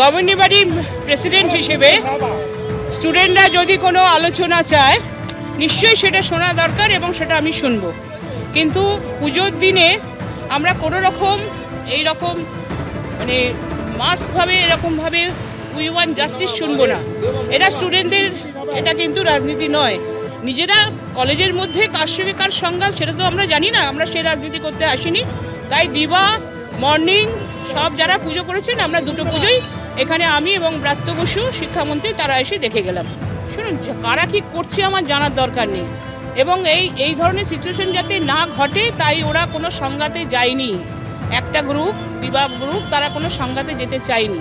Governing body president হিসেবে স্টুডেন্টরা যদি কোনো আলোচনা চায়, নিশ্চয়ই সেটা শোনা দরকার এবং সেটা আমি শুনব। কিন্তু পুজোর দিনে আমরা কোনো রকম এই রকম মানে মাসভাবে এরকমভাবে উই ওয়ান জাস্টিস শুনব না। এটা স্টুডেন্টদের, এটা কিন্তু রাজনীতি নয়। নিজেরা কলেজের মধ্যে কার সঙ্গে কার সংঘাত সেটা তো আমরা জানি না, আমরা সে রাজনীতি করতে আসিনি। তাই দিবা, মর্নিং সব যারা পুজো করেছেন, আমরা দুটো পুজোই এখানে আমি এবং ব্রাত্য বসু, শিক্ষামন্ত্রী, তারা এসে দেখে গেলাম। শুনুন কারা কি করছে আমার জানার দরকার নেই। এবং এই এই ধরনের সিচুয়েশন যাতে না ঘটে, তাই ওরা কোনো সংঘাতে যায়নি। একটা গ্রুপ দিবা গ্রুপ তারা কোনো সংঘাতে যেতে চায়নি।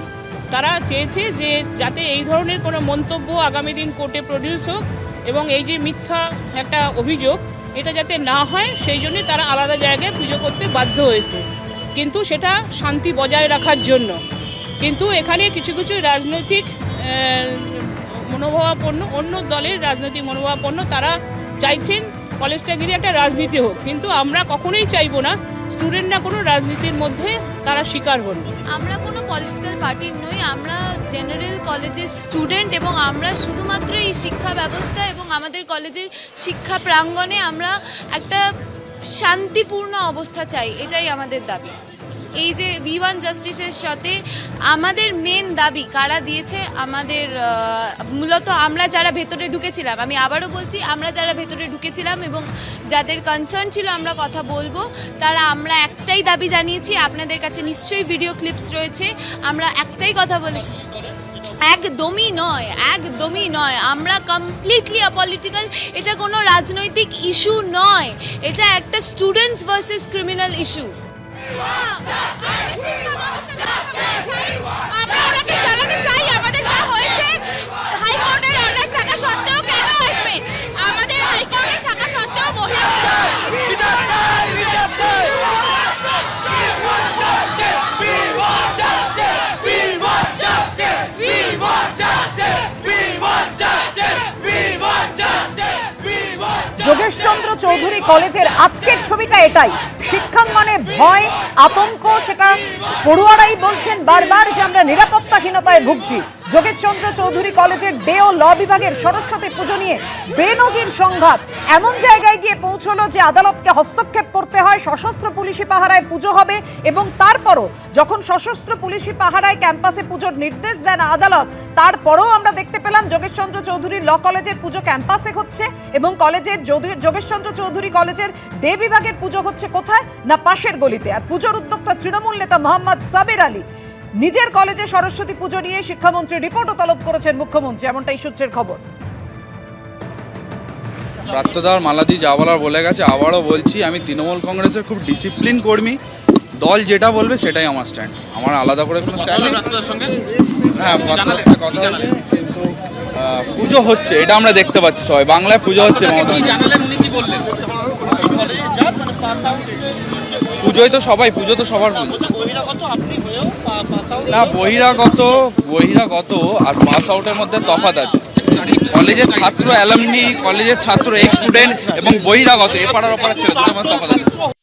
তারা চেয়েছে যে, যাতে এই ধরনের কোনো মন্তব্য আগামী দিন কোর্টে প্রডিউস হোক এবং এই যে মিথ্যা একটা অভিযোগ, এটা যাতে না হয়, সেই জন্য তারা আলাদা জায়গায় পুজো করতে বাধ্য হয়েছে। কিন্তু সেটা শান্তি বজায় রাখার জন্য। কিন্তু এখানে কিছু কিছু রাজনৈতিক মনোভাবাপন্ন, অন্য দলের রাজনৈতিক মনোভাবাপন্ন তারা চাইছেন কলেজটা গিয়ে একটা রাজনীতি হোক। কিন্তু আমরা কখনোই চাইব না স্টুডেন্টরা কোনো রাজনীতির মধ্যে তারা শিকার হন। আমরা কোনো পলিটিক্যাল পার্টির নই, আমরা জেনারেল কলেজের স্টুডেন্ট এবং আমরা শুধুমাত্র এই শিক্ষা ব্যবস্থা এবং আমাদের কলেজের শিক্ষা প্রাঙ্গণে আমরা একটা শান্তিপূর্ণ অবস্থা চাই, এটাই আমাদের দাবি। এই যে ভি ওয়ান জাস্টিসের সাথে আমাদের মেন দাবি কারা দিয়েছে, আমাদের মূলত আমরা যারা ভেতরে ঢুকেছিলাম, আমি আবারও বলছি, আমরা যারা ভেতরে ঢুকেছিলাম এবং যাদের কনসার্ন ছিল আমরা কথা বলব, তারা আমরা একটাই দাবি জানিয়েছি, আপনাদের কাছে নিশ্চয়ই ভিডিও ক্লিপস রয়েছে, আমরা একটাই কথা বলেছি। একদমই নয় একদমই নয়। আমরা কমপ্লিটলি অপলিটিক্যাল এটা কোনো রাজনৈতিক ইস্যু নয়। এটা একটা স্টুডেন্টস ভার্সেস ক্রিমিনাল ইস্যু আমরা ওনাকে জ্বালাতে চাই আমাদের যা হয়েছে হাইকোর্টের অর্ডার থাকা সত্ত্বেও কেন আসবে আমাদের হাইকোর্টের থাকা সত্ত্বেও বহিরাগত যোগেশচন্দ্র চৌধুরী কলেজের আজকের ছবিটা এটাই। শিক্ষাঙ্গনে ভয়, আতঙ্ক, সেটা পড়ুয়ারাই বলছেন, বারবার যে আমরা নিরাপত্তাহীনতায় ভুগছি। যোগেশচন্দ্র চৌধুরী কলেজের ডে ও ল বিভাগের সরস্বতী পুজো নিয়ে বেনজির সংঘাত। এমন জায়গায় গিয়ে পৌঁছলো যে আদালতকে হস্তক্ষেপ করতে হয়, সশস্ত্র পুলিশি পাহারায় পুজো হবে এবং তারপরও যখন সশস্ত্র পুলিশি পাহারায় ক্যাম্পাসে পুজোর নির্দেশ দেন আদালত, তারপরেও আমরা দেখতে পেলাম যোগেশচন্দ্র চৌধুরীর ল কলেজের পুজো ক্যাম্পাসে হচ্ছে এবং কলেজের যোগেশচন্দ্র চৌধুরী কলেজের ডে বিভাগের পুজো হচ্ছে কোথায়? না পাশের গলিতে। আর পুজোর উদ্যোক্তা তৃণমূল নেতা মোহাম্মদ সাবির আলী। নিজের কলেজে সরস্বতী পুজো নিয়ে শিক্ষামন্ত্রী রিপোর্টও তলব করেছেন মুখ্যমন্ত্রী এমনটাই সূত্রের খবর। প্রাত্যদার মালাদি যা বলার বলে গেছে আবারও বলছি আমি তৃণমূল কংগ্রেসের খুব ডিসিপ্লিন কর্মী দল যেটা বলবে সেটাই আমার স্ট্যান্ড আমার আলাদা করে কোনো স্ট্যান্ড হ্যাঁ কথা কিন্তু পুজো হচ্ছে এটা আমরা দেখতে পাচ্ছি সবাই বাংলায় পুজো হচ্ছে মমতা কি জানালেন উনি কি বললেন? পুজোয় তো সবাই পুজো তো সবার পুজো না, বহিরাগত বহিরাগত আর পাস আউটের মধ্যে তফাত আছে। কলেজের ছাত্র অ্যালামনি কলেজের ছাত্র এক্স স্টুডেন্ট এবং বহিরাগত এপাড়ার ওপাড়ার ছেলে দুটোর মধ্যে তফাৎ আছে।